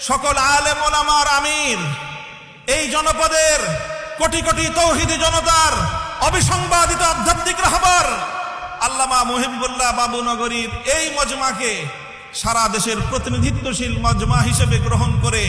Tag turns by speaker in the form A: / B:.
A: সকল আলেম ওলামার আমির এই জনপদের কোটি কোটি তৌহিদি জনতার অবিসংবাদিত আধ্যাত্মিক রাহবার আল্লামা মুহিবুল্লাহ বাবু নগরীর এই মজমাকে সারা দেশের প্রতিনিধিত্বশীল মজমা হিসেবে গ্রহণ করে